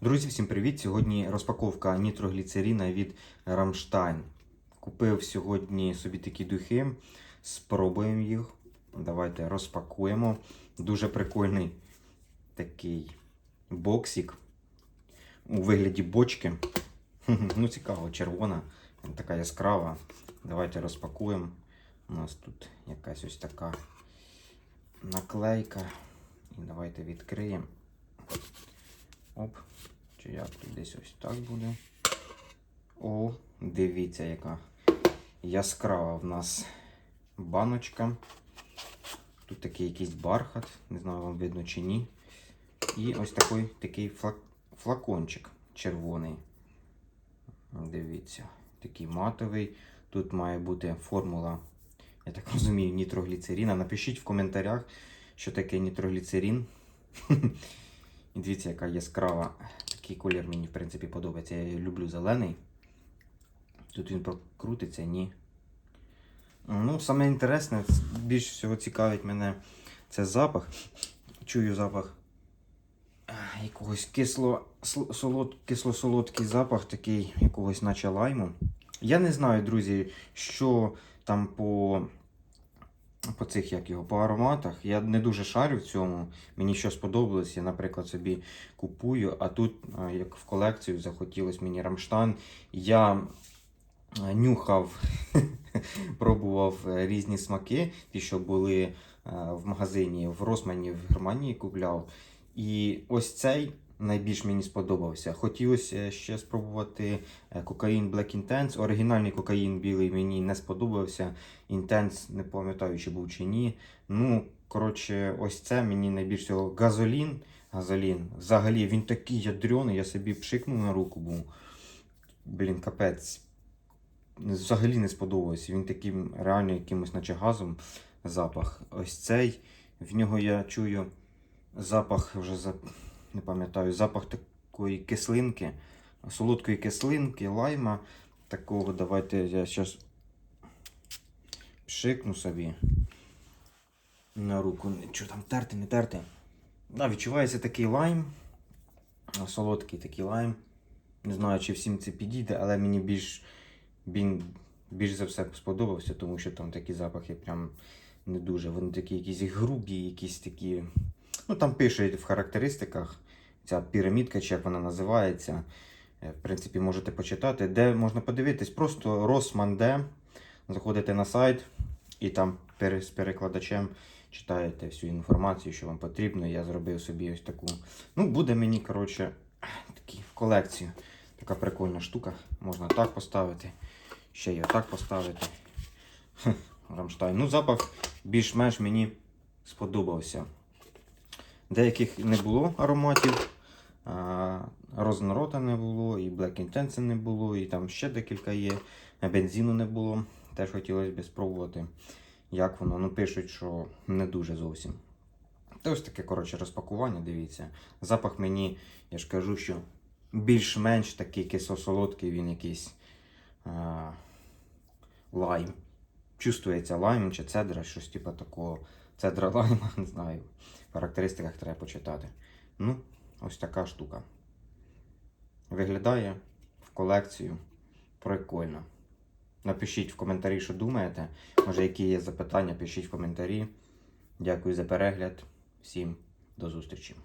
Друзі, всім привіт! Сьогодні розпаковка нітрогліцеріна від Rammstein. Купив сьогодні собі такі духи. Спробуємо їх. Давайте розпакуємо. Дуже прикольний такий боксик у вигляді бочки. Ну, цікаво, червона, така яскрава. Давайте розпакуємо. У нас тут якась ось така наклейка. І давайте відкриємо. Оп. Чи як тут десь ось так буде. О, дивіться, яка яскрава в нас баночка. Тут такий якийсь бархат, не знаю, вам видно чи ні. І ось такий такий флакончик червоний. Дивіться, такий матовий. Тут має бути формула, я так розумію, нітрогліцеріна. Напишіть в коментарях, що таке нітрогліцерін. І дивіться, яка яскрава. Такий колір мені, в принципі, подобається. Я люблю зелений. Тут він прокрутиться, ні. Ну, саме інтересне, більш всього цікавить мене це запах. Чую запах якогось кисло, солод, кисло-солодкий запах, такий якогось наче лайму. Я не знаю, друзі, що там по, по цих як його, по ароматах. Я не дуже шарю в цьому. Мені що сподобалось, я, наприклад, собі купую, а тут, як в колекцію, захотілось мені Рамштан. Я нюхав, пробував е, різні смаки, ті, що були е, в магазині в Росмані в Германії купляв. І ось цей найбільш мені сподобався. Хотілося ще спробувати е, кокаїн Black Intense. Оригінальний кокаїн білий мені не сподобався. Intense не пам'ятаю, чи був чи ні. Ну, коротше, ось це мені найбільш всього газолін. Газолін. Взагалі він такий ядрений, я собі пшикнув на руку, був. Блін, капець. Взагалі не сподобався. Він таким реально якимось, наче газом запах. Ось цей. В нього я чую запах вже за, не пам'ятаю, запах такої кислинки, солодкої кислинки, лайма. Такого давайте я зараз пшикну собі на руку. Що там терти, не терти. Да, відчувається такий лайм. Солодкий такий лайм. Не знаю, чи всім це підійде, але мені більш, він більш за все сподобався, тому що там такі запахи прям не дуже. Вони такі якісь грубі, якісь такі. Ну там пишуть в характеристиках ця пірамідка, чи як вона називається. Е, В принципі, можете почитати, де можна подивитись, просто Росманде. Заходите на сайт і там з перекладачем читаєте всю інформацію, що вам потрібно. Я зробив собі ось таку. Ну, буде мені, коротше, такі в колекцію. Така прикольна штука. Можна так поставити. Ще й отак поставити. Рамштайн. Ну, запах більш-менш мені сподобався. Деяких не було ароматів. Рознорота не було, і Black Intense не було, і там ще декілька є. Бензину не було. Теж хотілося б спробувати, як воно. Ну, пишуть, що не дуже зовсім. Та ось таке, коротше, розпакування, дивіться. Запах мені, я ж кажу, що більш-менш такий кисло-солодкий, він якийсь а, лайм. Чувствується лайм чи цедра, щось типу такого. Цедра лайма, не знаю. В характеристиках треба почитати. Ну, ось така штука. Виглядає в колекцію прикольно. Напишіть в коментарі, що думаєте. Може, які є запитання, пишіть в коментарі. Дякую за перегляд. Всім до зустрічі.